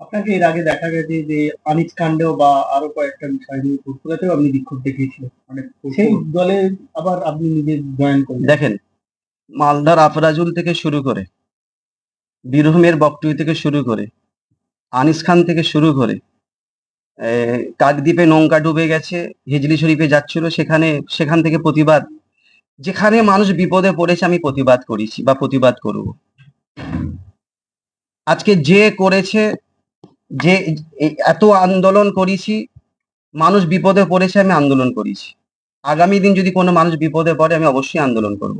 আপনাকে এর আগে দেখা গেছে যে আনিস কাণ্ডেও বা আরও কয়েকটা বিষয় নিয়ে পুরপুরাতেও আপনি বিক্ষোভ দেখিয়েছিলেন। মানে সেই দলে আবার আপনি নিজে জয়েন করলেন। দেখেন মালদার আফরাজুল থেকে শুরু করে বীরভূমের বকটুই থেকে শুরু করে আনিস খান থেকে শুরু করে কাকদ্বীপে নৌকা ডুবে গেছে হিজলি শরীফে যাচ্ছিল সেখানে সেখান থেকে প্রতিবাদ। যেখানে মানুষ বিপদে পড়েছে আমি প্রতিবাদ করেছি বা প্রতিবাদ করব। আজকে যে করেছে যে এত আন্দোলন করেছি মানুষ বিপদে পড়েছে আমি আন্দোলন করেছি। আগামী দিন যদি কোনো মানুষ বিপদে পড়ে আমি অবশ্যই আন্দোলন করব।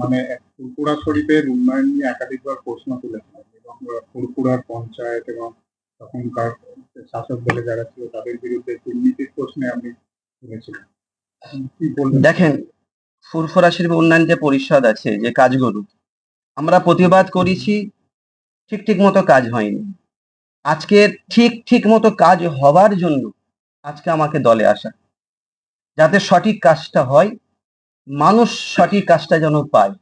মানে ফুরপুরা শরীফের উন্নয়ন নিয়ে একাধিকবার প্রশ্ন তুলেছিলেন এবং ফুরপুরার পঞ্চায়েত এবং তখনকার শাসক দলে যারা ছিল তাদের বিরুদ্ধে দুর্নীতির প্রশ্নে আপনি তুলেছিলেন দেখেন ফুরফুরা শিল্প উন্নয়ন যে পরিষদ আছে যে কাজগুলো আমরা প্রতিবাদ করেছি ঠিক ঠিক মতো কাজ হয়নি। আজকে ঠিক ঠিক মতো কাজ হবার জন্য আজকে আমাকে দলে আসা। যাতে সঠিক কাজটা হয়, মানুষ সঠিক কাজটা যেন পায়।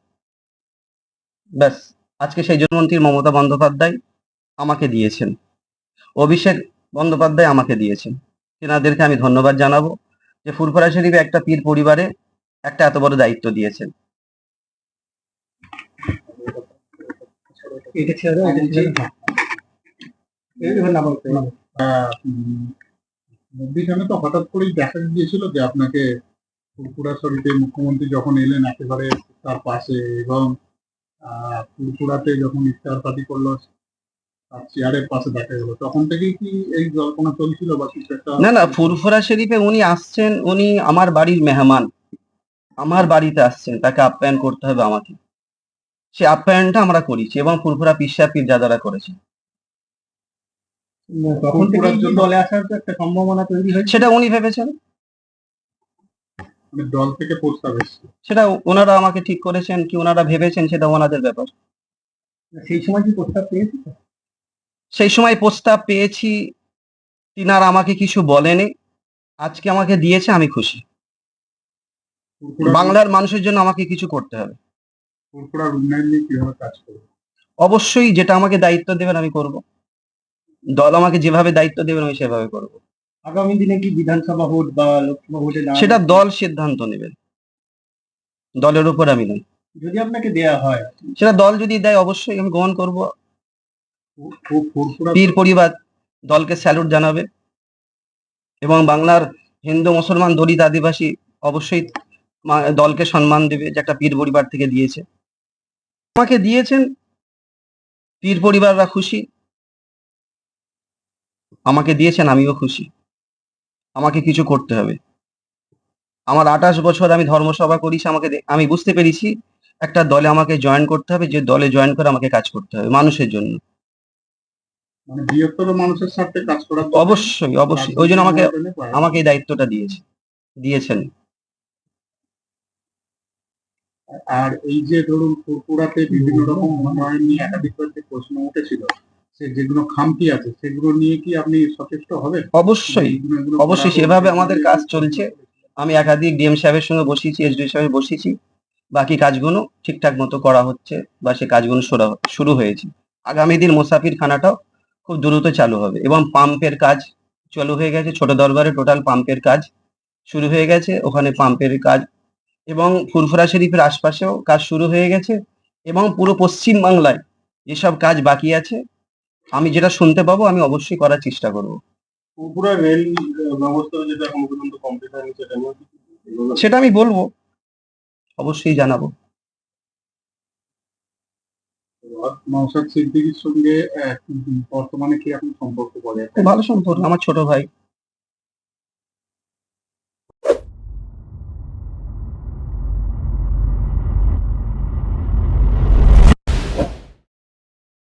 ব্যাস, আজকে সেই জনমন্ত্রী মমতা বন্দ্যোপাধ্যায় আমাকে দিয়েছেন। অভিষেক বন্দ্যোপাধ্যায় আমাকে দিয়েছেন। তেনাদেরকে আমি ধন্যবাদ জানাব যে ফুরফুরা শরীফে একটা পীর পরিবারে একটা এত বড় দায়িত্ব দিয়েছেন। এটা ছেড়ে দাও, এটা ছেড়ে দাও। তো হঠাৎ করেই দেখা গিয়েছিল যে আপনাকে ফুরপুরা শরীফে মুখ্যমন্ত্রী যখন এলেন একেবারে তার পাশে এবং আহ, ফুরপুরাতে যখন ইফতার পার্টি করল তার চেয়ারের পাশে দেখা গেল। তখন থেকেই কি এই জল্পনা চলছিল বা কিছু একটা? না না ফুরফুরা শরীফে উনি আসছেন উনি আমার বাড়ির মেহমান। আমার বাড়িতে আসছেন তাকে আপ্যায়ন করতে হবে আমাকে। সে আপ্যায়নটা আমরা করেছি এবং ফুরফুরা পিসা পীরজাদারা করেছে। তখন থেকে দলে আসার তো একটা সম্ভাবনা তৈরি হয়েছে। সেটা উনি ভেবেছেন। মানে দল থেকে প্রস্তাব এসেছে। সেটা ওনারা আমাকে ঠিক করেছেন কি ওনারা ভেবেছেন সেটা ওনাদের ব্যাপার। সেই সময় কি প্রস্তাব পেয়েছে? সেই সময় প্রস্তাব পেয়েছি তিনারা আমাকে কিছু বলেনি আজকে আমাকে দিয়েছে আমি খুশি। বাংলার মানুষের জন্য আমাকে কিছু করতে হবে। ফুরফুরার উন্নয়ন নিয়ে কীভাবে কাজ করবে? অবশ্যই যেটা আমাকে দায়িত্ব দেবেন আমি করব। দল আমাকে যেভাবে দায়িত্ব দেবেন আমি সেভাবে করব। আগামী দিনে কি বিধানসভা ভোট বা লোকসভা ভোটে সেটা দল সিদ্ধান্ত নেবেন দলের উপর আমি নই। যদি আপনাকে দেয়া হয়। সেটা দল যদি দেয় অবশ্যই আমি গ্রহণ করব। পীর পরিবার দলকে স্যালুট জানাবে। এবং বাংলার হিন্দু মুসলমান দলিত আদিবাসী অবশ্যই দলকে সম্মান দেবে যে একটা পীর পরিবার থেকে দিয়েছে। আমাকে দিয়েছেন পীর পরিবাররা খুশি। আমাকে দিয়েছেন আমিও খুশি। আমাকে কিছু করতে হবে। আমার আঠাশ বছর আমি ধর্মসভা করেছি আমাকে আমি বুঝতে পেরেছি একটা দলে আমাকে জয়েন করতে হবে যে দলে জয়েন করে আমাকে কাজ করতে হবে মানুষের জন্য। মানে বৃহত্তর মানুষের স্বার্থে কাজ করার অবশ্যই অবশ্যই। ওই জন্য আমাকে আমাকে এই দায়িত্বটা দিয়েছে দিয়েছেন। আর এই যে ধরুন ফুরফুরাতে বিভিন্ন রকম উন্নয়ন নিয়ে একাধিকবার যে প্রশ্ন উঠেছিল সে যেগুলো খামতি আছে সেগুলো নিয়ে কি আপনি সচেষ্ট হবেন? অবশ্যই অবশ্যই সেভাবে আমাদের কাজ চলছে। আমি একাধিক ডিএম সাহেবের সঙ্গে বসিয়েছি এসডি সাহেব বসিয়েছি। বাকি কাজগুলো ঠিকঠাক মতো করা হচ্ছে বা সে কাজগুলো শুরু হয়েছে। আগামী দিন মুসাফির খানাটাও খুব দ্রুত চালু হবে এবং পাম্পের কাজ চালু হয়ে গেছে। ছোট দরবারে টোটাল পাম্পের কাজ শুরু হয়ে গেছে। ওখানে পাম্পের কাজ এবং ফুরফুরা শরীফের আশপাশেও কাজ শুরু হয়ে গেছে এবং পুরো পশ্চিম বাংলায় যেসব কাজ বাকি আছে। আমি যেটা শুনতে পাবো আমি অবশ্যই করার চেষ্টা করব। রেল ব্যবস্থা যেটা এখন পর্যন্ত কমপ্লিট হয়নি সেটা নিয়ে সেটা আমি বলব। অবশ্যই জানাব। নওশাদ সিদ্দিকীর সঙ্গে বর্তমানে কি এখন সম্পর্ক খুব ভালো সম্পর্ক। আমার ছোট ভাই।